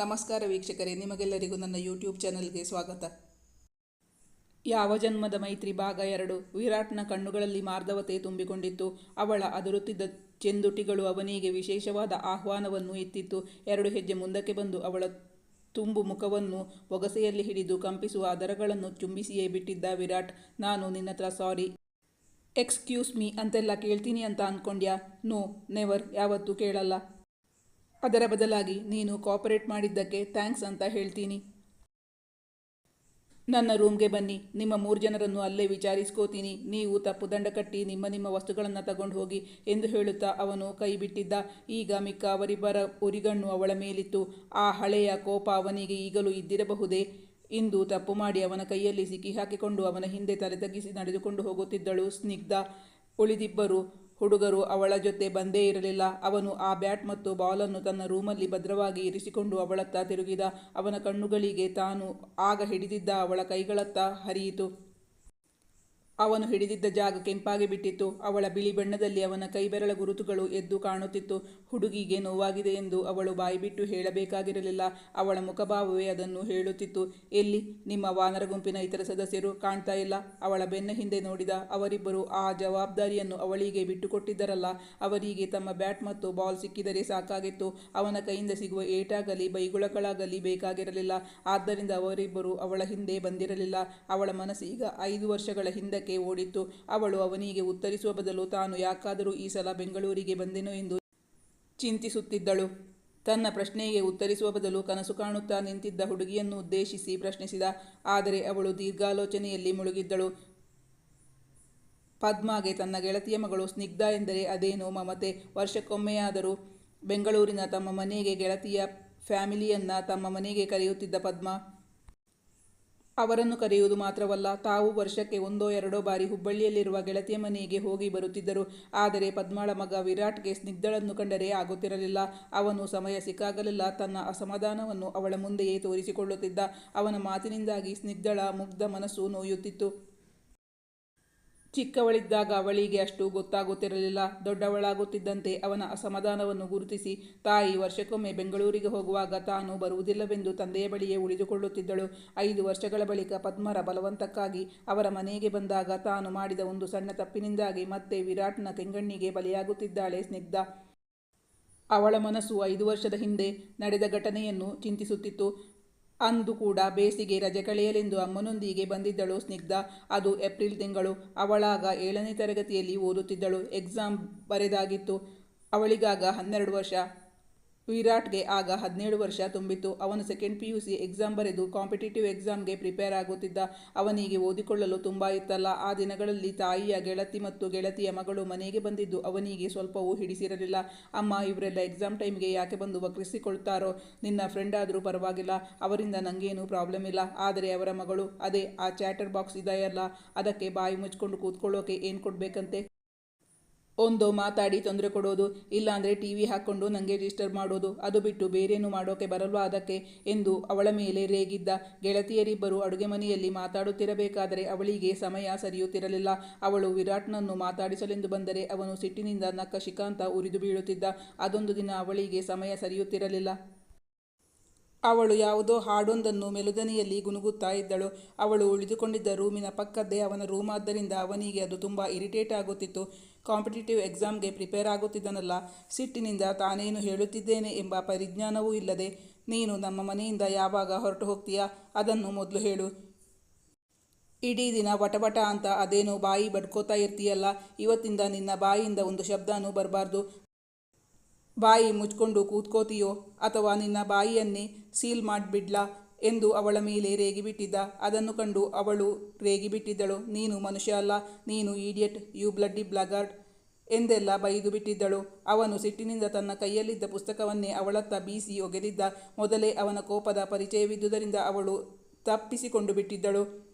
ನಮಸ್ಕಾರ ವೀಕ್ಷಕರೇ, ನಿಮಗೆಲ್ಲರಿಗೂ ನನ್ನ ಯೂಟ್ಯೂಬ್ ಚಾನಲ್ಗೆ ಸ್ವಾಗತ. ಯಾವ ಜನ್ಮದ ಮೈತ್ರಿ ಭಾಗ ಎರಡು, ವಿರಾಟ್ನ ಕಣ್ಣುಗಳಲ್ಲಿ ಮಾರ್ಧವತೆ ತುಂಬಿಕೊಂಡಿತ್ತು. ಅವಳ ಅದುರುತ್ತಿದ್ದ ಚೆಂದುಟಿಗಳು ಅವನಿಗೆ ವಿಶೇಷವಾದ ಆಹ್ವಾನವನ್ನು ಎತ್ತಿತ್ತು. ಎರಡು ಹೆಜ್ಜೆ ಮುಂದಕ್ಕೆ ಬಂದು ಅವಳ ತುಂಬು ಮುಖವನ್ನು ಒಗಸೆಯಲ್ಲಿ ಹಿಡಿದು ಕಂಪಿಸುವ ಅದರಗಳನ್ನು ಚುಂಬಿಸಿಯೇ ಬಿಟ್ಟಿದ್ದ ವಿರಾಟ್, ನಾನು ನಿನ್ನತ್ರ ಸಾರಿ. ಎಕ್ಸ್ಕ್ಯೂಸ್ ಮೀ ಅಂತೆಲ್ಲ ಕೇಳ್ತೀನಿ ಅಂತ ಅಂದ್ಕೊಂಡ್ಯಾ ನೋ, ನೆವರ್, ಯಾವತ್ತೂ ಕೇಳಲ್ಲ. ಅದರ ಬದಲಾಗಿ ನೀನು ಕೋಪರೇಟ್ ಮಾಡಿದ್ದಕ್ಕೆ ಥ್ಯಾಂಕ್ಸ್ ಅಂತ ಹೇಳ್ತೀನಿ. ನನ್ನ ರೂಮ್ಗೆ ಬನ್ನಿ. ನಿಮ್ಮ ಮೂರು ಜನರನ್ನು ಅಲ್ಲೇ ವಿಚಾರಿಸ್ಕೋತೀನಿ. ನೀವು ತಪ್ಪು ದಂಡ ಕಟ್ಟಿ ನಿಮ್ಮ ನಿಮ್ಮ ವಸ್ತುಗಳನ್ನು ತಗೊಂಡು ಹೋಗಿ ಎಂದು ಹೇಳುತ್ತಾ ಅವನು ಕೈ ಬಿಟ್ಟಿದ್ದ. ಈಗ ಮಿಕ್ಕ ಅವರಿಬ್ಬರ ಉರಿಗಣ್ಣು ಅವಳ ಮೇಲಿತ್ತು. ಆ ಹಳೆಯ ಕೋಪ ಅವನಿಗೆ ಈಗಲೂ ಇದ್ದಿರಬಹುದೇ? ಇಂದು ತಪ್ಪು ಮಾಡಿ ಅವನ ಕೈಯಲ್ಲಿ ಸಿಕ್ಕಿ ಹಾಕಿಕೊಂಡು ಅವನ ಹಿಂದೆ ತಲೆ ತಗ್ಗಿಸಿ ನಡೆದುಕೊಂಡು ಹೋಗುತ್ತಿದ್ದಳು ಸ್ನಿಗ್ಧ. ಉಳಿದಿಬ್ಬರು ಹುಡುಗರು ಅವಳ ಜೊತೆ ಬಂದೇ ಇರಲಿಲ್ಲ. ಅವನು ಆ ಬ್ಯಾಟ್ ಮತ್ತು ಬಾಲನ್ನು ತನ್ನ ರೂಮಲ್ಲಿ ಭದ್ರವಾಗಿ ಇರಿಸಿಕೊಂಡು ಅವಳತ್ತ ತಿರುಗಿದ. ಅವನ ಕಣ್ಣುಗಳಿಗೆ ತಾನು ಆಗ ಹಿಡಿದಿದ್ದ ಅವಳ ಕೈಗಳತ್ತ ಹರಿಯಿತು. ಅವನು ಹಿಡಿದಿದ್ದ ಜಾಗ ಕೆಂಪಾಗಿ ಬಿಟ್ಟಿತ್ತು. ಅವಳ ಬಿಳಿ ಬಣ್ಣದಲ್ಲಿ ಅವನ ಕೈಬೆರಳ ಗುರುತುಗಳು ಎದ್ದು ಕಾಣುತ್ತಿತ್ತು. ಹುಡುಗಿಗೆ ನೋವಾಗಿದೆ ಎಂದು ಅವಳು ಬಾಯಿಬಿಟ್ಟು ಹೇಳಬೇಕಾಗಿರಲಿಲ್ಲ. ಅವಳ ಮುಖಭಾವವೇ ಅದನ್ನು ಹೇಳುತ್ತಿತ್ತು. ಎಲ್ಲಿ? ನಿಮ್ಮ ವಾನರ ಗುಂಪಿನ ಇತರ ಸದಸ್ಯರು ಕಾಣ್ತಾ ಇಲ್ಲ. ಅವಳ ಬೆನ್ನ ಹಿಂದೆ ನೋಡಿದ ಅವರಿಬ್ಬರು ಆ ಜವಾಬ್ದಾರಿಯನ್ನು ಅವಳಿಗೆ ಬಿಟ್ಟುಕೊಟ್ಟಿದ್ದರಲ್ಲ. ಅವರಿಗೆ ತಮ್ಮ ಬ್ಯಾಟ್ ಮತ್ತು ಬಾಲ್ ಸಿಕ್ಕಿದರೆ ಸಾಕಾಗಿತ್ತು. ಅವನ ಕೈಯಿಂದ ಸಿಗುವ ಏಟಾಗಲಿ, ಬೈಗುಳಕಳಾಗಲಿ ಬೇಕಾಗಿರಲಿಲ್ಲ. ಆದ್ದರಿಂದ ಅವರಿಬ್ಬರು ಅವಳ ಹಿಂದೆ ಬಂದಿರಲಿಲ್ಲ. ಅವಳ ಮನಸ್ಸೀಗ ಐದು ವರ್ಷಗಳ ಹಿಂದಕ್ಕೆ ಓಡಿತ್ತು. ಅವಳು ಅವನಿಗೆ ಉತ್ತರಿಸುವ ಬದಲು ತಾನು ಯಾಕಾದರೂ ಈ ಸಲ ಬೆಂಗಳೂರಿಗೆ ಬಂದೆನೋ ಎಂದು ಚಿಂತಿಸುತ್ತಿದ್ದಳು. ತನ್ನ ಪ್ರಶ್ನೆಗೆ ಉತ್ತರಿಸುವ ಬದಲು ಕನಸು ಕಾಣುತ್ತಾ ನಿಂತಿದ್ದ ಹುಡುಗಿಯನ್ನು ಉದ್ದೇಶಿಸಿ ಪ್ರಶ್ನಿಸಿದ. ಆದರೆ ಅವಳು ದೀರ್ಘಾಲೋಚನೆಯಲ್ಲಿ ಮುಳುಗಿದ್ದಳು. ಪದ್ಮಾಗೆ ತನ್ನ ಗೆಳತಿಯ ಮಗಳು ಸ್ನಿಗ್ಧ ಎಂದರೆ ಅದೇನೋ ಮಮತೆ. ವರ್ಷಕ್ಕೊಮ್ಮೆಯಾದರೂ ಬೆಂಗಳೂರಿನ ತಮ್ಮ ಮನೆಗೆ ಗೆಳತಿಯ ಫ್ಯಾಮಿಲಿಯನ್ನ ತಮ್ಮ ಮನೆಗೆ ಕರೆಯುತ್ತಿದ್ದ ಪದ್ಮ ಅವರನ್ನು ಕರೆಯುವುದು ಮಾತ್ರವಲ್ಲ, ತಾವು ವರ್ಷಕ್ಕೆ ಒಂದೋ ಎರಡೋ ಬಾರಿ ಹುಬ್ಬಳ್ಳಿಯಲ್ಲಿರುವ ಗೆಳತಿಯ ಮನೆಗೆ ಹೋಗಿ ಬರುತ್ತಿದ್ದರು. ಆದರೆ ಪದ್ಮಾಳ ಮಗ ವಿರಾಟ್ಗೆ ಸ್ನಿಗ್ಧಳನ್ನು ಕಂಡರೆ ಆಗುತ್ತಿರಲಿಲ್ಲ. ಅವನು ಸಮಯ ಸಿಕ್ಕಾಗಲೆಲ್ಲ. ತನ್ನ ಅಸಮಾಧಾನವನ್ನು ಅವಳ ಮುಂದೆಯೇ ತೋರಿಸಿಕೊಳ್ಳುತ್ತಿದ್ದ. ಅವನ ಮಾತಿನಿಂದಾಗಿ ಸ್ನಿಗ್ಧಳ ಮುಗ್ಧ ಮನಸ್ಸು ನೋಯುತ್ತಿತ್ತು. ಚಿಕ್ಕವಳಿದ್ದಾಗ ಅವಳಿಗೆ ಅಷ್ಟು ಗೊತ್ತಾಗುತ್ತಿರಲಿಲ್ಲ. ದೊಡ್ಡವಳಾಗುತ್ತಿದ್ದಂತೆ ಅವನ ಅಸಮಾಧಾನವನ್ನು ಗುರುತಿಸಿ ತಾಯಿ ವರ್ಷಕ್ಕೊಮ್ಮೆ ಬೆಂಗಳೂರಿಗೆ ಹೋಗುವಾಗ ತಾನು ಬರುವುದಿಲ್ಲವೆಂದು ತಂದೆಯ ಬಳಿಯೇ ಉಳಿದುಕೊಳ್ಳುತ್ತಿದ್ದಳು. ಐದು ವರ್ಷಗಳ ಬಳಿಕ ಪದ್ಮರ ಬಲವಂತಕ್ಕಾಗಿ ಅವರ ಮನೆಗೆ ಬಂದಾಗ ತಾನು ಮಾಡಿದ ಒಂದು ಸಣ್ಣ ತಪ್ಪಿನಿಂದಾಗಿ ಮತ್ತೆ ವಿರಾಟ್ನ ಕೆಂಗಣ್ಣಿಗೆ ಬಲಿಯಾಗುತ್ತಿದ್ದಾಳೆ ಸ್ನಿಗ್ಧ. ಅವಳ ಮನಸ್ಸು ಐದು ವರ್ಷದ ಹಿಂದೆ ನಡೆದ ಘಟನೆಯನ್ನು ಚಿಂತಿಸುತ್ತಿತ್ತು. ಅಂದು ಕೂಡ ಬೇಸಿಗೆ ರಜೆ ಕಳೆಯಲೆಂದು ಅಮ್ಮನೊಂದಿಗೆ ಬಂದಿದ್ದಳು ಸ್ನಿಗ್ಧ. ಅದು ಏಪ್ರಿಲ್ ತಿಂಗಳು. ಅವಳಾಗ ಏಳನೇ ತರಗತಿಯಲ್ಲಿ ಓದುತ್ತಿದ್ದಳು. ಎಕ್ಸಾಮ್ ಬರೆದಾಗಿತ್ತು. ಅವಳಿಗಾಗ ಹನ್ನೆರಡು ವರ್ಷ. ವಿರಾಟ್ಗೆ ಆಗ ಹದಿನೇಳು ವರ್ಷ ತುಂಬಿತ್ತು. ಅವನು second P U C exam ಬರೆದು ಕಾಂಪಿಟೇಟಿವ್ ಎಕ್ಸಾಮ್ಗೆ ಪ್ರಿಪೇರ್ ಆಗುತ್ತಿದ್ದ. ಅವನಿಗೆ ಓದಿಕೊಳ್ಳಲು ತುಂಬ ಇತ್ತಲ್ಲ. ಆ ದಿನಗಳಲ್ಲಿ ತಾಯಿಯ ಗೆಳತಿ ಮತ್ತು ಗೆಳತಿಯ ಮಗಳು ಮನೆಗೆ ಬಂದಿದ್ದು ಅವನಿಗೆ ಸ್ವಲ್ಪವೂ ಹಿಡಿಸಿರಲಿಲ್ಲ. ಅಮ್ಮ ಇವರೆಲ್ಲ ಎಕ್ಸಾಮ್ ಟೈಮ್ಗೆ ಯಾಕೆ ಬಂದು ವಕ್ರಿಸಿಕೊಳ್ತಾರೋ? ನಿನ್ನ ಫ್ರೆಂಡ್ ಆದರೂ ಪರವಾಗಿಲ್ಲ. ಅವರಿಂದ ನನಗೇನು ಪ್ರಾಬ್ಲಮ್ ಇಲ್ಲ. ಆದರೆ ಅವರ ಮಗಳು ಅದೇ, ಆ ಚಾಟರ್ ಬಾಕ್ಸ್ ಇದೆಯಲ್ಲ. ಅದಕ್ಕೆ ಬಾಯಿ ಮುಚ್ಕೊಂಡು ಕೂತ್ಕೊಳ್ಳೋಕೆ ಏನು ಕೊಡಬೇಕಂತೆ? ಒಂದೋ ಮಾತಾಡಿ ತೊಂದರೆ ಕೊಡೋದು, ಇಲ್ಲಾಂದರೆ ಟಿ ವಿ ಹಾಕ್ಕೊಂಡು ನನಗೆ ಡಿಸ್ಟರ್ಬ್ ಮಾಡೋದು, ಅದು ಬಿಟ್ಟು ಬೇರೇನು ಮಾಡೋಕೆ ಬರಲ್ವಾ ಅದಕ್ಕೆ ಎಂದು ಅವಳ ಮೇಲೆ ರೇಗಿದ್ದ. ಗೆಳತಿಯರಿಬ್ಬರು ಅಡುಗೆ ಮನೆಯಲ್ಲಿ ಮಾತಾಡುತ್ತಿರಬೇಕಾದರೆ ಅವಳಿಗೆ ಸಮಯ ಸರಿಯುತ್ತಿರಲಿಲ್ಲ. ಅವಳು ವಿರಾಟ್ನನ್ನು ಮಾತಾಡಿಸಲೆಂದು ಬಂದರೆ ಅವನು ಸಿಟ್ಟಿನಿಂದ ನಕ್ಕ ಶಿಕಾಂತ ಉರಿದು ಬೀಳುತ್ತಿದ್ದ. ಅದೊಂದು ದಿನ ಅವಳಿಗೆ ಸಮಯ ಸರಿಯುತ್ತಿರಲಿಲ್ಲ. ಅವಳು ಯಾವುದೋ ಹಾಡೊಂದನ್ನು ಮೆಲುದನಿಯಲ್ಲಿ ಗುನುಗುತ್ತಾ ಇದ್ದಳು. ಅವಳು ಉಳಿದುಕೊಂಡಿದ್ದ ರೂಮಿನ ಪಕ್ಕದ್ದೇ ಅವನ ರೂಮ್ ಆದ್ದರಿಂದ ಅವನಿಗೆ ಅದು ತುಂಬ ಇರಿಟೇಟ್ ಆಗುತ್ತಿತ್ತು. ಕಾಂಪಿಟೇಟಿವ್ ಎಕ್ಸಾಮ್ಗೆ ಪ್ರಿಪೇರ್ ಆಗುತ್ತಿದ್ದನಲ್ಲ, ಸಿಟ್ಟಿನಿಂದ ತಾನೇನು ಹೇಳುತ್ತಿದ್ದೇನೆ ಎಂಬ ಪರಿಜ್ಞಾನವೂ ಇಲ್ಲದೆ, ನೀನು ನಮ್ಮ ಮನೆಯಿಂದ ಯಾವಾಗ ಹೊರಟು ಹೋಗ್ತೀಯಾ? ಅದನ್ನು ಮೊದಲು ಹೇಳು. ಇಡೀ ದಿನ ವಟವಟ ಅಂತ ಅದೇನು ಬಾಯಿ ಬಡ್ಕೋತಾ ಇರ್ತೀಯಲ್ಲ, ಇವತ್ತಿಂದ ನಿನ್ನ ಬಾಯಿಯಿಂದ ಒಂದು ಶಬ್ದನೂ ಬರಬಾರ್ದು. ಬಾಯಿ ಮುಚ್ಕೊಂಡು ಕೂತ್ಕೋತೀಯೋ? ಅಥವಾ ನಿನ್ನ ಬಾಯಿಯನ್ನೇ ಸೀಲ್ ಮಾಡಿಬಿಡ್ಲಾ? ಎಂದು ಅವಳ ಮೇಲೆ ರೇಗಿಬಿಟ್ಟಿದ್ದ. ಅದನ್ನು ಕಂಡು ಅವಳು ರೇಗಿಬಿಟ್ಟಿದ್ದಳು. ನೀನು ಮನುಷ್ಯ ಅಲ್ಲ, ನೀನು ಈಡಿಯಟ್, ಯು ಬ್ಲಡ್ಡಿ ಬ್ಲಗಾರ್ಡ್. ಎಂದೆಲ್ಲ ಬೈದು ಬಿಟ್ಟಿದ್ದಳು. ಅವನು ಸಿಟ್ಟಿನಿಂದ ತನ್ನ ಕೈಯಲ್ಲಿದ್ದ ಪುಸ್ತಕವನ್ನೇ ಅವಳತ್ತ ಬೀಸಿ ಒಗೆದಿದ್ದ. ಮೊದಲೇ ಅವನ ಕೋಪದ ಪರಿಚಯವಿದ್ದುದರಿಂದ ಅವಳು ತಪ್ಪಿಸಿಕೊಂಡು ಬಿಟ್ಟಿದ್ದಳು.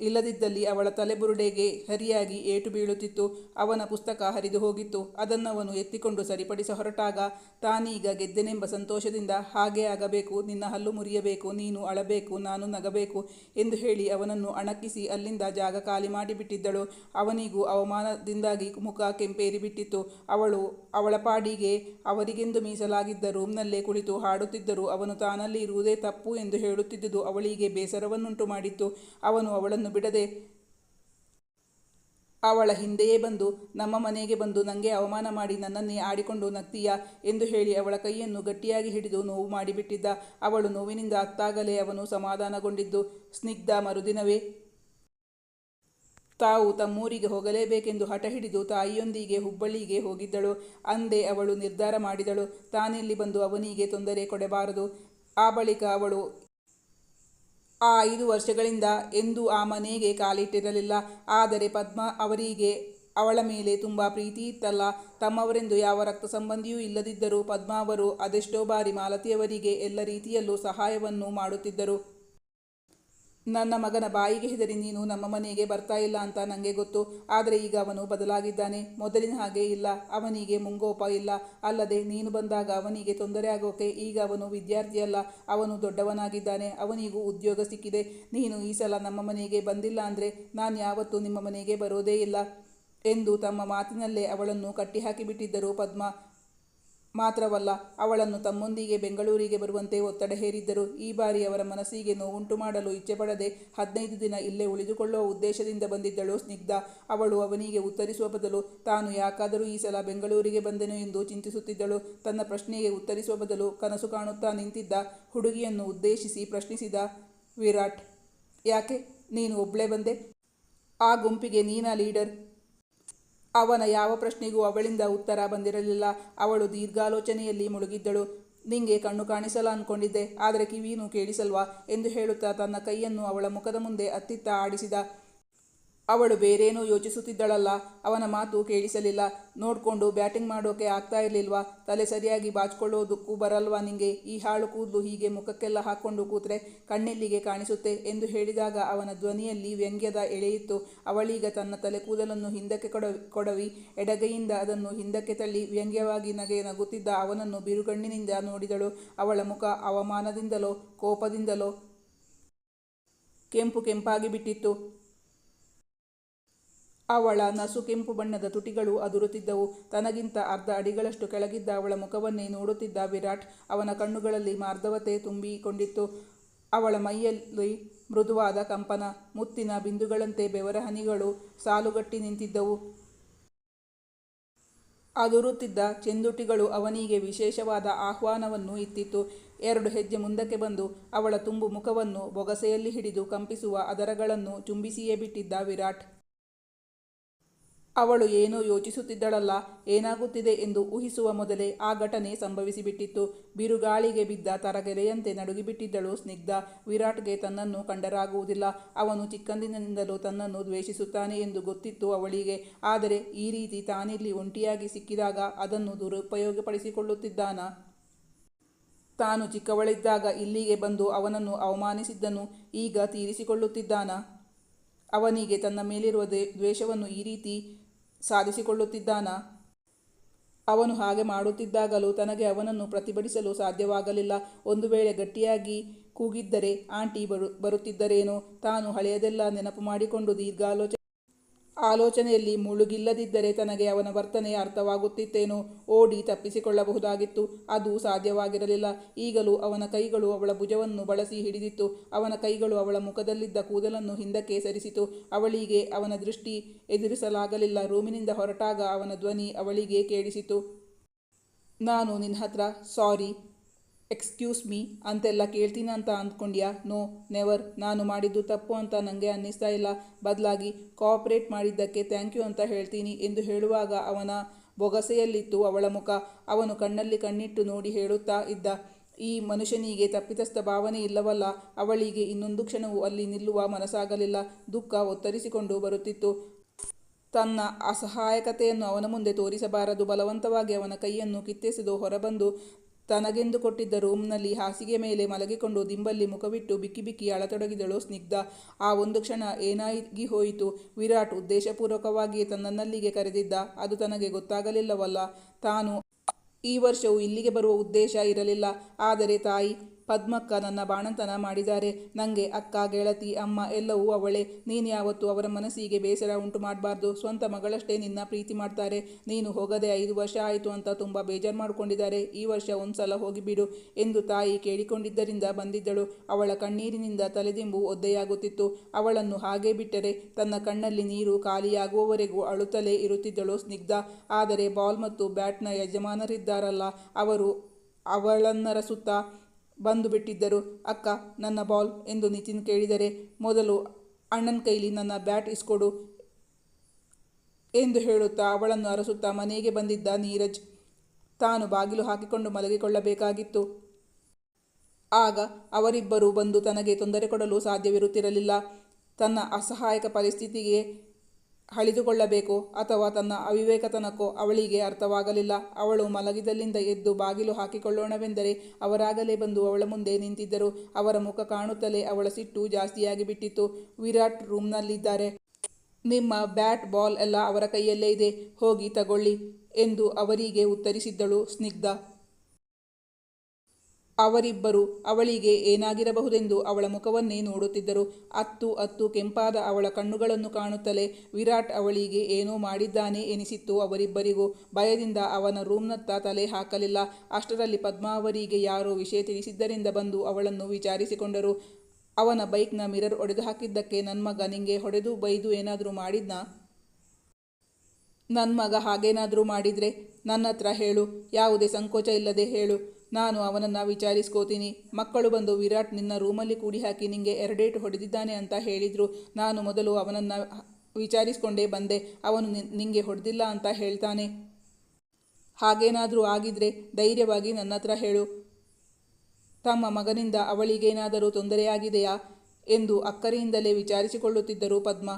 ಇಲ್ಲದಿದ್ದಲ್ಲಿ ಅವಳ ತಲೆಬುರುಡೆಗೆ ಹರಿಯಾಗಿ ಏಟು ಬೀಳುತ್ತಿತ್ತು. ಅವನ ಪುಸ್ತಕ ಹರಿದು ಹೋಗಿತ್ತು. ಅದನ್ನವನು ಎತ್ತಿಕೊಂಡು ಸರಿಪಡಿಸ ಹೊರಟಾಗ, ತಾನೀಗ ಗೆದ್ದೆನೆಂಬ ಸಂತೋಷದಿಂದ, ಹಾಗೆ ಆಗಬೇಕು, ನಿನ್ನ ಹಲ್ಲು ಮುರಿಯಬೇಕು, ನೀನು ಅಳಬೇಕು, ನಾನು ನಗಬೇಕು ಎಂದು ಹೇಳಿ ಅವನನ್ನು ಅಣಕಿಸಿ ಅಲ್ಲಿಂದ ಜಾಗ ಖಾಲಿ ಮಾಡಿಬಿಟ್ಟಿದ್ದಳು. ಅವನಿಗೂ ಅವಮಾನದಿಂದಾಗಿ ಮುಖ ಕೆಂಪೇರಿಬಿಟ್ಟಿತ್ತು ಅವಳು ಅವಳ ಪಾಡಿಗೆ ಅವರಿಗೆಂದು ಮೀಸಲಾಗಿದ್ದ ರೂಮ್ನಲ್ಲೇ ಕುಳಿತು ಹಾಡುತ್ತಿದ್ದರು. ಅವನು ತಾನಲ್ಲಿ ಇರುವುದೇ ತಪ್ಪು ಎಂದು ಹೇಳುತ್ತಿದ್ದುದು ಅವಳಿಗೆ ಬೇಸರವನ್ನುಂಟು ಮಾಡಿತ್ತು. ಅವನು ಅವಳನ್ನು ಬಿಡದೆ ಅವಳ ಹಿಂದೆಯೇ ಬಂದು, ನಮ್ಮ ಮನೆಗೆ ಬಂದು ನನಗೆ ಅವಮಾನ ಮಾಡಿ ನನ್ನನ್ನೇ ಆಡಿಕೊಂಡು ನಗ್ತೀಯಾ ಎಂದು ಹೇಳಿ ಅವಳ ಕೈಯನ್ನು ಗಟ್ಟಿಯಾಗಿ ಹಿಡಿದು ನೋವು ಮಾಡಿಬಿಟ್ಟಿದ್ದ. ಅವಳು ನೋವಿನಿಂದ ಅತ್ತಾಗಲೇ ಅವನು ಸಮಾಧಾನಗೊಂಡಿದ್ದು. ಸ್ನಿಗ್ಧ ಮರುದಿನವೇ ತಾವು ತಮ್ಮೂರಿಗೆ ಹೋಗಲೇಬೇಕೆಂದು ಹಠ ಹಿಡಿದು ತಾಯಿಯೊಂದಿಗೆ ಹುಬ್ಬಳ್ಳಿಗೆ ಹೋಗಿದ್ದಳು. ಅಂದೇ ಅವಳು ನಿರ್ಧಾರ ಮಾಡಿದಳು. ತಾನಿಲ್ಲಿ ಬಂದು ಅವನಿಗೆ ತೊಂದರೆ ಕೊಡಬಾರದು. ಆ ಬಳಿಕ ಅವಳು ಆ ಐದು ವರ್ಷಗಳಿಂದ ಎಂದೂ ಆ ಮನೆಗೆ ಕಾಲಿಟ್ಟಿರಲಿಲ್ಲ. ಆದರೆ ಪದ್ಮ ಅವರಿಗೆ ಅವಳ ಮೇಲೆ ತುಂಬ ಪ್ರೀತಿ ಇತ್ತಲ್ಲ. ತಮ್ಮವರೆಂದು ಯಾವ ರಕ್ತ ಸಂಬಂಧಿಯೂ ಇಲ್ಲದಿದ್ದರೂ ಪದ್ಮ ಅವರು ಅದೆಷ್ಟೋ ಬಾರಿ ಮಾಲತಿಯವರಿಗೆ ಎಲ್ಲ ರೀತಿಯಲ್ಲೂ ಸಹಾಯವನ್ನು ಮಾಡುತ್ತಿದ್ದರು. ನನ್ನ ಮಗನ ಬಾಯಿಗೆ ಹೆದರಿ ನೀನು ನಮ್ಮ ಮನೆಗೆ ಬರ್ತಾ ಇಲ್ಲ ಅಂತ ನನಗೆ ಗೊತ್ತು. ಆದರೆ ಈಗ ಅವನು ಬದಲಾಗಿದ್ದಾನೆ. ಮೊದಲಿನ ಹಾಗೆ ಇಲ್ಲ. ಅವನಿಗೆ ಮುಂಗೋಪ ಇಲ್ಲ. ಅಲ್ಲದೆ ನೀನು ಬಂದಾಗ ಅವನಿಗೆ ತೊಂದರೆ ಆಗೋಕೆ ಈಗ ಅವನು ವಿದ್ಯಾರ್ಥಿಯಲ್ಲ. ಅವನು ದೊಡ್ಡವನಾಗಿದ್ದಾನೆ. ಅವನಿಗೂ ಉದ್ಯೋಗ ಸಿಕ್ಕಿದೆ. ನೀನು ಈ ಸಲ ನಮ್ಮ ಮನೆಗೆ ಬಂದಿಲ್ಲ ಅಂದರೆ ನಾನು ಯಾವತ್ತೂ ನಿಮ್ಮ ಮನೆಗೆ ಬರೋದೇ ಇಲ್ಲ. ಎಂದು ತಮ್ಮ ಮಾತಿನಲ್ಲೇ ಅವಳನ್ನು ಕಟ್ಟಿಹಾಕಿಬಿಟ್ಟಿದ್ದರು ಪದ್ಮ. ಮಾತ್ರವಲ್ಲ, ಅವಳನ್ನು ತಮ್ಮೊಂದಿಗೆ ಬೆಂಗಳೂರಿಗೆ ಬರುವಂತೆ ಒತ್ತಡ ಹೇರಿದ್ದರು ಈ ಬಾರಿ ಅವರ ಮನಸ್ಸಿಗೆ ನೋವುಂಟು ಮಾಡಲು ಇಚ್ಛೆಪಡದೆ ಹದಿನೈದು ದಿನ ಇಲ್ಲೇ ಉಳಿದುಕೊಳ್ಳುವ ಉದ್ದೇಶದಿಂದ ಬಂದಿದ್ದಳು ಸ್ನಿಗ್ಧ. ಅವಳು ಅವನಿಗೆ ಉತ್ತರಿಸುವ ಬದಲು, ತಾನು ಯಾಕಾದರೂ ಈ ಸಲ ಬೆಂಗಳೂರಿಗೆ ಬಂದೆನು ಎಂದು ಚಿಂತಿಸುತ್ತಿದ್ದಳು. ತನ್ನ ಪ್ರಶ್ನೆಗೆ ಉತ್ತರಿಸುವ ಬದಲು ಕನಸು ಕಾಣುತ್ತಾ ನಿಂತಿದ್ದ ಹುಡುಗಿಯನ್ನು ಉದ್ದೇಶಿಸಿ ಪ್ರಶ್ನಿಸಿದ ವಿರಾಟ್, ಯಾಕೆ? ನೀನು ಒಬ್ಳೆ ಬಂದೆ? ಆ ಗುಂಪಿಗೆ ನೀನಾ ಲೀಡರ್? ಅವನ ಯಾವ ಪ್ರಶ್ನೆಗೂ ಅವಳಿಂದ ಉತ್ತರ ಬಂದಿರಲಿಲ್ಲ. ಅವಳು ದೀರ್ಘಾಲೋಚನೆಯಲ್ಲಿ ಮುಳುಗಿದ್ದಳು. ನಿಂಗೆ ಕಣ್ಣು ಕಾಣಿಸಲ್ಲ ಅನ್ಕೊಂಡಿದ್ದೆ. ಆದರೆ ಕಿವಿನೂ ಕೇಳಿಸಲ್ವಾ? ಎಂದು ಹೇಳುತ್ತಾ ತನ್ನ ಕೈಯನ್ನು ಅವಳ ಮುಖದ ಮುಂದೆ ಅತ್ತಿತ್ತ ಆಡಿಸಿದ. ಅವಳು ಬೇರೇನೂ ಯೋಚಿಸುತ್ತಿದ್ದಳಲ್ಲ. ಅವನ ಮಾತು ಕೇಳಿಸಲಿಲ್ಲ. ನೋಡಿಕೊಂಡು ಬ್ಯಾಟಿಂಗ್ ಮಾಡೋಕೆ ಆಗ್ತಾ ಇರಲಿಲ್ವಾ? ತಲೆ ಸರಿಯಾಗಿ ಬಾಚ್ಕೊಳ್ಳೋದಕ್ಕೂ ಬರಲ್ವಾ ನಿಂಗೆ? ಈ ಹಾಳು ಕೂದಲು ಹೀಗೆ ಮುಖಕ್ಕೆಲ್ಲ ಹಾಕ್ಕೊಂಡು ಕೂತ್ರೆ ಕಣ್ಣೆಲ್ಲಿಗೆ ಕಾಣಿಸುತ್ತೆ ಎಂದು ಹೇಳಿದಾಗ ಅವನ ಧ್ವನಿಯಲ್ಲಿ ವ್ಯಂಗ್ಯದ ಎಳೆಯಿತ್ತು. ಅವಳೀಗ ತನ್ನ ತಲೆ ಕೂದಲನ್ನು ಹಿಂದಕ್ಕೆ ಕೊಡ, ಕೊಡವಿ. ಎಡಗೈಯಿಂದ ಅದನ್ನು ಹಿಂದಕ್ಕೆ ತಳ್ಳಿ ವ್ಯಂಗ್ಯವಾಗಿ ನಗೆ ನಗುತ್ತಿದ್ದ ಅವನನ್ನು ಬಿರುಗಣ್ಣಿನಿಂದ ನೋಡಿದಳು. ಅವಳ ಮುಖ ಅವಮಾನದಿಂದಲೋ, ಕೋಪದಿಂದಲೋ ಕೆಂಪು ಕೆಂಪಾಗಿ ಬಿಟ್ಟಿತ್ತು. ಅವಳ ನಸು ಕೆಂಪು ಬಣ್ಣದ ತುಟಿಗಳು ಅದುರುತ್ತಿದ್ದವು. ತನಗಿಂತ ಅರ್ಧ ಅಡಿಗಳಷ್ಟು ಕೆಳಗಿದ್ದ ಅವಳ ಮುಖವನ್ನೇ ನೋಡುತ್ತಿದ್ದ ವಿರಾಟ್ ಅವನ ಕಣ್ಣುಗಳಲ್ಲಿ ಮಾರ್ಧವತೆ ತುಂಬಿಕೊಂಡಿತ್ತು. ಅವಳ ಮೈಯಲ್ಲಿ ಮೃದುವಾದ ಕಂಪನ, ಮುತ್ತಿನ ಬಿಂದುಗಳಂತೆ ಬೆವರ ಹನಿಗಳು ಸಾಲುಗಟ್ಟಿ ನಿಂತಿದ್ದವು. ಅದುರುತ್ತಿದ್ದ ಚೆಂದುಟಿಗಳು ಅವನಿಗೆ ವಿಶೇಷವಾದ ಆಹ್ವಾನವನ್ನು ಇತ್ತಿತ್ತು ಎರಡು ಹೆಜ್ಜೆ ಮುಂದಕ್ಕೆ ಬಂದು ಅವಳ ತುಂಬು ಮುಖವನ್ನು ಬೊಗಸೆಯಲ್ಲಿ ಹಿಡಿದು ಕಂಪಿಸುವ ಅದರಗಳನ್ನು ಚುಂಬಿಸಿಯೇ ಬಿಟ್ಟಿದ್ದ ವಿರಾಟ್. ಅವಳು ಏನೋ ಯೋಚಿಸುತ್ತಿದ್ದಳಲ್ಲ, ಏನಾಗುತ್ತಿದೆ ಎಂದು ಊಹಿಸುವ ಮೊದಲೇ ಆ ಘಟನೆ ಸಂಭವಿಸಿಬಿಟ್ಟಿತ್ತು. ಬಿರುಗಾಳಿಗೆ ಬಿದ್ದ ತರಗೆರೆಯಂತೆ ನಡುಗಿಬಿಟ್ಟಿದ್ದಳು ಸ್ನಿಗ್ಧ. ವಿರಾಟ್ಗೆ ತನ್ನನ್ನು ಕಂಡರಾಗುವುದಿಲ್ಲ. ಅವನು ಚಿಕ್ಕಂದಿನಿಂದಲೂ ತನ್ನನ್ನು ದ್ವೇಷಿಸುತ್ತಾನೆ ಎಂದು ಗೊತ್ತಿತ್ತು ಅವಳಿಗೆ. ಆದರೆ ಈ ರೀತಿ ತಾನಿಲ್ಲಿ ಒಂಟಿಯಾಗಿ ಸಿಕ್ಕಿದಾಗ ಅದನ್ನು ದುರುಪಯೋಗಪಡಿಸಿಕೊಳ್ಳುತ್ತಿದ್ದಾನ? ತಾನು ಚಿಕ್ಕವಳಿದ್ದಾಗ ಇಲ್ಲಿಗೆ ಬಂದು ಅವನನ್ನು ಅವಮಾನಿಸಿದ್ದನು, ಈಗ ತೀರಿಸಿಕೊಳ್ಳುತ್ತಿದ್ದಾನ? ಅವನಿಗೆ ತನ್ನ ಮೇಲಿರುವ ದ್ವೇಷವನ್ನು ಈ ರೀತಿ ಸಾಧಿಸಿಕೊಳ್ಳುತ್ತಿದ್ದಾನ? ಅವನು ಹಾಗೆ ಮಾಡುತ್ತಿದ್ದಾಗಲೂ ತನಗೆ ಅವನನ್ನು ಪ್ರತಿಭಟಿಸಲು ಸಾಧ್ಯವಾಗಲಿಲ್ಲ. ಒಂದು ವೇಳೆ ಗಟ್ಟಿಯಾಗಿ ಕೂಗಿದ್ದರೆ, ಆಂಟಿ ಬರು, ಬರುತ್ತಿದ್ದರೇನೋ? ತಾನು ಹಳೆಯದೆಲ್ಲ ನೆನಪು ಮಾಡಿಕೊಂಡು ದೀರ್ಘಾಲೋಚನೆ ಆಲೋಚನೆಯಲ್ಲಿ ಮುಳುಗಿಲ್ಲದಿದ್ದರೆ ತನಗೆ ಅವನ ವರ್ತನೆ ಅರ್ಥವಾಗುತ್ತಿತ್ತೇನೋ ಓಡಿ ತಪ್ಪಿಸಿಕೊಳ್ಳಬಹುದಾಗಿತ್ತು. ಅದು ಸಾಧ್ಯವಾಗಿರಲಿಲ್ಲ. ಈಗಲೂ ಅವನ ಕೈಗಳು ಅವಳ ಭುಜವನ್ನು ಬಳಸಿ ಹಿಡಿದಿತ್ತು. ಅವನ ಕೈಗಳು ಅವಳ ಮುಖದಲ್ಲಿದ್ದ ಕೂದಲನ್ನು ಹಿಂದಕ್ಕೆ ಸರಿಸಿತು. ಅವಳಿಗೆ ಅವನ ದೃಷ್ಟಿ ಎದುರಿಸಲಾಗಲಿಲ್ಲ. ರೂಮಿನಿಂದ ಹೊರಟಾಗ ಅವನ ಧ್ವನಿ ಅವಳಿಗೆ ಕೇಳಿಸಿತು. ನಾನು ನಿನ್ನ ಹತ್ರ ಸಾರಿ. ಎಕ್ಸ್ಕ್ಯೂಸ್ ಮೀ ಅಂತೆಲ್ಲ ಕೇಳ್ತೀನಿ ಅಂತ ಅಂದ್ಕೊಂಡ್ಯಾ ನೋ ನೆವರ್ ನಾನು ಮಾಡಿದ್ದು ತಪ್ಪು ಅಂತ ನನಗೆ ಅನ್ನಿಸ್ತಾ ಇಲ್ಲ. ಬದಲಾಗಿ ಕೋಆಪ್ರೇಟ್ ಮಾಡಿದ್ದಕ್ಕೆ ಥ್ಯಾಂಕ್ ಯು ಅಂತ ಹೇಳ್ತೀನಿ ಎಂದು ಹೇಳುವಾಗ ಅವನ ಬೊಗಸೆಯಲ್ಲಿತ್ತು ಅವಳ ಮುಖ. ಅವನು ಕಣ್ಣಲ್ಲಿ ಕಣ್ಣಿಟ್ಟು ನೋಡಿ ಹೇಳುತ್ತಾ ಇದ್ದ, ಈ ಮನುಷ್ಯನಿಗೆ ತಪ್ಪಿತಸ್ಥ ಭಾವನೆ ಇಲ್ಲವಲ್ಲ, ಅವಳಿಗೆ ಇನ್ನೊಂದು ಕ್ಷಣವೂ ಅಲ್ಲಿ ನಿಲ್ಲುವ ಮನಸ್ಸಾಗಲಿಲ್ಲ. ದುಃಖ ಒತ್ತರಿಸಿಕೊಂಡು ಬರುತ್ತಿತ್ತು. ತನ್ನ ಅಸಹಾಯಕತೆಯನ್ನು ಅವನ ಮುಂದೆ ತೋರಿಸಬಾರದು. ಬಲವಂತವಾಗಿ ಅವನ ಕೈಯನ್ನು ಕಿತ್ತೆಸೆದು ಹೊರಬಂದು ತನಗೆಂದು ಕೊಟ್ಟಿದ್ದ ರೂಮ್ನಲ್ಲಿ ಹಾಸಿಗೆ ಮೇಲೆ ಮಲಗಿಕೊಂಡು ದಿಂಬಲ್ಲಿ ಮುಖವಿಟ್ಟು ಬಿಕ್ಕಿ ಬಿಕ್ಕಿ ಅಳತೊಡಗಿದಳು ಸ್ನಿಗ್ಧ. ಆ ಒಂದು ಕ್ಷಣ ಏನಾಗಿ ಹೋಯಿತು? ವಿರಾಟ್ ಉದ್ದೇಶಪೂರ್ವಕವಾಗಿಯೇ ತನ್ನಲ್ಲಿಗೆ ಕರೆದಿದ್ದ. ಅದು ತನಗೆ ಗೊತ್ತಾಗಲಿಲ್ಲವಲ್ಲ. ತಾನು ಈ ವರ್ಷವೂ ಇಲ್ಲಿಗೆ ಬರುವ ಉದ್ದೇಶ ಇರಲಿಲ್ಲ. ಆದರೆ ತಾಯಿ ಪದ್ಮಕ್ಕ ನನ್ನ ಬಾಣಂತನ ಮಾಡಿದ್ದಾರೆ. ನನಗೆ ಅಕ್ಕ, ಗೆಳತಿ, ಅಮ್ಮ ಎಲ್ಲವೂ ಅವಳೆ. ನೀನು ಯಾವತ್ತು ಅವರ ಮನಸ್ಸಿಗೆ ಬೇಸರ ಉಂಟು ಮಾಡಬಾರ್ದು. ಸ್ವಂತ ಮಗಳಷ್ಟೇ ನಿನ್ನ ಪ್ರೀತಿ ಮಾಡ್ತಾರೆ. ನೀನು ಹೋಗದೆ ಐದು ವರ್ಷ ಆಯಿತು ಅಂತ ತುಂಬ ಬೇಜಾರು ಮಾಡಿಕೊಂಡಿದ್ದಾರೆ. ಈ ವರ್ಷ ಒಂದ್ಸಲ ಹೋಗಿಬಿಡು ಎಂದು ತಾಯಿ ಕೇಳಿಕೊಂಡಿದ್ದರಿಂದ ಬಂದಿದ್ದಳು. ಅವಳ ಕಣ್ಣೀರಿನಿಂದ ತಲೆದಿಂಬು ಒದ್ದೆಯಾಗುತ್ತಿತ್ತು. ಅವಳನ್ನು ಹಾಗೇ ಬಿಟ್ಟರೆ ತನ್ನ ಕಣ್ಣಲ್ಲಿ ನೀರು ಖಾಲಿಯಾಗುವವರೆಗೂ ಅಳುತ್ತಲೇ ಇರುತ್ತಿದ್ದಳು ಸ್ನಿಗ್ಧ. ಆದರೆ ಬಾಲ್ ಮತ್ತು ಬ್ಯಾಟ್ನ ಯಜಮಾನರಿದ್ದಾರಲ್ಲ, ಅವರು ಅವಳನ್ನರಸುತ್ತಾ ಬಂದು ಬಿಟ್ಟಿದ್ದರು ಅಕ್ಕ, ನನ್ನ ಬಾಲ್ ಎಂದು ನಿತಿನ್ ಕೇಳಿದರೆ, ಮೊದಲು ಅಣ್ಣನ ಕೈಲಿ ನನ್ನ ಬ್ಯಾಟ್ ಇಸ್ಕೊಡು ಎಂದು ಹೇಳುತ್ತಾ ಅವಳನ್ನು ಅರಸುತ್ತಾ ಮನೆಗೆ ಬಂದಿದ್ದ ನೀರಜ್ ತಾನು ಬಾಗಿಲು ಹಾಕಿಕೊಂಡು ಮಲಗಿಕೊಳ್ಳಬೇಕಾಗಿತ್ತು. ಆಗ ಅವರಿಬ್ಬರು ಬಂದು ತನಗೆ ತೊಂದರೆ ಕೊಡಲು ಸಾಧ್ಯವಿರುತ್ತಿರಲಿಲ್ಲ. ತನ್ನ ಅಸಹಾಯಕ ಪರಿಸ್ಥಿತಿಗೆ ಹಳಿದುಕೊಳ್ಳಬೇಕೋ ಅಥವಾ ತನ್ನ ಅವಿವೇಕತನಕ್ಕೋ ಅವಳಿಗೆ ಅರ್ಥವಾಗಲಿಲ್ಲ. ಅವಳು ಮಲಗಿದಲ್ಲಿಂದ ಎದ್ದು ಬಾಗಿಲು ಹಾಕಿಕೊಳ್ಳೋಣವೆಂದರೆ ಅವರಾಗಲೇ ಬಂದು ಅವಳ ಮುಂದೆ ನಿಂತಿದ್ದರು. ಅವರ ಮುಖ ಕಾಣುತ್ತಲೇ ಅವಳ ಸಿಟ್ಟು ಜಾಸ್ತಿಯಾಗಿ ಬಿಟ್ಟಿತ್ತು. ವಿರಾಟ್ ರೂಮ್ನಲ್ಲಿದ್ದಾರೆ. ನಿಮ್ಮ ಬ್ಯಾಟ್ ಬಾಲ್ ಎಲ್ಲ ಅವರ ಕೈಯಲ್ಲೇ ಇದೆ. ಹೋಗಿ ತಗೊಳ್ಳಿ ಎಂದು ಅವರಿಗೆ ಉತ್ತರಿಸಿದ್ದಳು ಸ್ನಿಗ್ಧ. ಅವರಿಬ್ಬರು ಅವಳಿಗೆ ಏನಾಗಿರಬಹುದೆಂದು ಅವಳ ಮುಖವನ್ನೇ ನೋಡುತ್ತಿದ್ದರು. ಅತ್ತು ಅತ್ತು ಕೆಂಪಾದ ಅವಳ ಕಣ್ಣುಗಳನ್ನು ಕಾಣುತ್ತಲೇ ವಿರಾಟ್ ಅವಳಿಗೆ ಏನೋ ಮಾಡಿದ್ದಾನೆ ಎನಿಸಿತ್ತು ಅವರಿಬ್ಬರಿಗೂ. ಭಯದಿಂದ ಅವನ ರೂಮ್ನತ್ತ ತಲೆ ಹಾಕಲಿಲ್ಲ. ಅಷ್ಟರಲ್ಲಿ ಪದ್ಮಾವರಿಗೆ ಯಾರೋ ವಿಷಯ ತಿಳಿಸಿದ್ದರಿಂದ ಬಂದು ಅವಳನ್ನು ವಿಚಾರಿಸಿಕೊಂಡರು. ಅವನ ಬೈಕ್ನ ಮಿರರ್ ಒಡೆದು ಹಾಕಿದ್ದಕ್ಕೆ ನನ್ನ ಮಗ ನಿಂಗೆ ಹೊಡೆದು ಬೈದು ಏನಾದರೂ ಮಾಡಿದ್ನಾ? ನನ್ನ ಮಗ ಹಾಗೇನಾದರೂ ಮಾಡಿದರೆ ನನ್ನ ಹತ್ರ ಹೇಳು. ಯಾವುದೇ ಸಂಕೋಚ ಇಲ್ಲದೆ ಹೇಳು. ನಾನು ಅವನನ್ನು ವಿಚಾರಿಸ್ಕೋತೀನಿ. ಮಕ್ಕಳು ಬಂದು ವಿರಾಟ್ ನಿನ್ನ ರೂಮಲ್ಲಿ ಕೂಡಿ ಹಾಕಿ ನಿಂಗೆ ಎರಡೇಟು ಹೊಡೆದಿದ್ದಾನೆ ಅಂತ ಹೇಳಿದರು. ನಾನು ಮೊದಲು ಅವನನ್ನು ವಿಚಾರಿಸ್ಕೊಂಡೇ ಬಂದೆ. ಅವನು ನಿಂಗೆ ಹೊಡೆದಿಲ್ಲ ಅಂತ ಹೇಳ್ತಾನೆ. ಹಾಗೇನಾದರೂ ಆಗಿದ್ರೆ ಧೈರ್ಯವಾಗಿ ನನ್ನ ಹತ್ರ ಹೇಳು. ತಮ್ಮ ಮಗನಿಂದ ಅವಳಿಗೇನಾದರೂ ತೊಂದರೆಯಾಗಿದೆಯಾ ಎಂದು ಅಕ್ಕರೆಯಿಂದಲೇ ವಿಚಾರಿಸಿಕೊಳ್ಳುತ್ತಿದ್ದರು ಪದ್ಮ.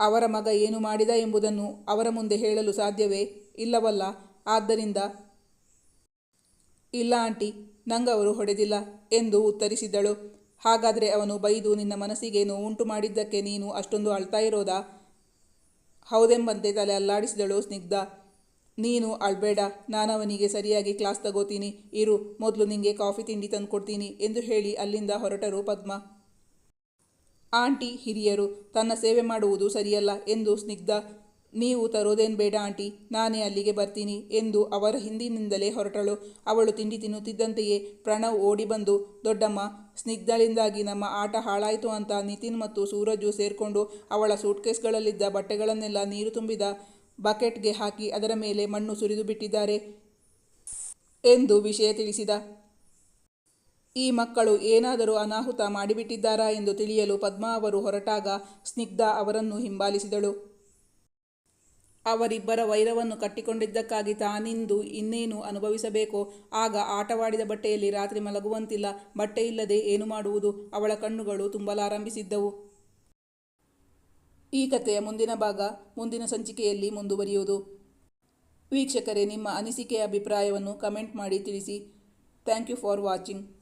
ಅವರ ಮಗ ಏನು ಮಾಡಿದ ಎಂಬುದನ್ನು ಅವರ ಮುಂದೆ ಹೇಳಲು ಸಾಧ್ಯವೇ? ಇಲ್ಲವಲ್ಲ. ಆದ್ದರಿಂದ ಇಲ್ಲ ಆಂಟಿ, ನಂಗವರು ಹೊಡೆದಿಲ್ಲ ಎಂದು ಉತ್ತರಿಸಿದಳು ಹಾಗಾದರೆ ಅವನು ಬೈದು ನಿನ್ನ ಮನಸ್ಸಿಗೆ ನೋವುಂಟು ಮಾಡಿದ್ದಕ್ಕೆ ನೀನು ಅಷ್ಟೊಂದು ಅಳ್ತಾ ಇರೋದಾ? ಹೌದೆಂಬಂತೆ ತಲೆ ಅಲ್ಲಾಡಿಸಿದಳು ಸ್ನಿಗ್ಧ. ನೀನು ಅಳ್ಬೇಡ, ನಾನವನಿಗೆ ಸರಿಯಾಗಿ ಕ್ಲಾಸ್ ತಗೋತೀನಿ. ಇರು, ಮೊದಲು ನಿಂಗೆ ಕಾಫಿ ತಿಂಡಿ ತಂದುಕೊಡ್ತೀನಿ ಎಂದು ಹೇಳಿ ಅಲ್ಲಿಂದ ಹೊರಟರು ಪದ್ಮ. ಆಂಟಿ, ಹಿರಿಯರು, ತನ್ನ ಸೇವೆ ಮಾಡುವುದು ಸರಿಯಲ್ಲ ಎಂದು ಸ್ನಿಗ್ಧ ನೀವು ತರೋದೇನು ಬೇಡ ಆಂಟಿ, ನಾನೇ ಅಲ್ಲಿಗೆ ಬರ್ತೀನಿ ಎಂದು ಅವರ ಹಿಂದಿನಿಂದಲೇ ಹೊರಟಳು. ಅವಳು ತಿಂಡಿ ತಿನ್ನುತ್ತಿದ್ದಂತೆಯೇ ಪ್ರಣವ್ ಓಡಿ ಬಂದು, ದೊಡ್ಡಮ್ಮ, ಸ್ನಿಗ್ಧಳಿಂದಾಗಿ ನಮ್ಮ ಆಟ ಹಾಳಾಯಿತು ಅಂತ ನಿತಿನ್ ಮತ್ತು ಸೂರಜು ಸೇರಿಕೊಂಡು ಅವಳ ಸೂಟ್ಕೇಸ್ಗಳಲ್ಲಿದ್ದ ಬಟ್ಟೆಗಳನ್ನೆಲ್ಲ ನೀರು ತುಂಬಿದ ಬಕೆಟ್ಗೆ ಹಾಕಿ ಅದರ ಮೇಲೆ ಮಣ್ಣು ಸುರಿದು ಬಿಟ್ಟಿದ್ದಾರೆ ಎಂದು ವಿಷಯ ತಿಳಿಸಿದ. ಈ ಮಕ್ಕಳು ಏನಾದರೂ ಅನಾಹುತ ಮಾಡಿಬಿಟ್ಟಿದ್ದಾರಾ ಎಂದು ತಿಳಿಯಲು ಪದ್ಮಾ ಅವರು ಹೊರಟಾಗ ಸ್ನಿಗ್ಧ ಅವರನ್ನು ಹಿಂಬಾಲಿಸಿದಳು. ಅವರಿಬ್ಬರ ವೈರವನ್ನು ಕಟ್ಟಿಕೊಂಡಿದ್ದಕ್ಕಾಗಿ ತಾನಿಂದು ಇನ್ನೇನು ಅನುಭವಿಸಬೇಕೋ? ಆಗ ಆಟವಾಡಿದ ಬಟ್ಟೆಯಲ್ಲಿ ರಾತ್ರಿ ಮಲಗುವಂತಿಲ್ಲ. ಬಟ್ಟೆ ಇಲ್ಲದೆ ಏನು ಮಾಡುವುದು? ಅವಳ ಕಣ್ಣುಗಳು ತುಂಬಲಾರಂಭಿಸಿದ್ದವು. ಈ ಕಥೆಯ ಮುಂದಿನ ಭಾಗ ಮುಂದಿನ ಸಂಚಿಕೆಯಲ್ಲಿ ಮುಂದುವರಿಯುವುದು. ವೀಕ್ಷಕರೇ, ನಿಮ್ಮ ಅನಿಸಿಕೆಯ ಅಭಿಪ್ರಾಯವನ್ನು ಕಮೆಂಟ್ ಮಾಡಿ ತಿಳಿಸಿ. Thank you for watching.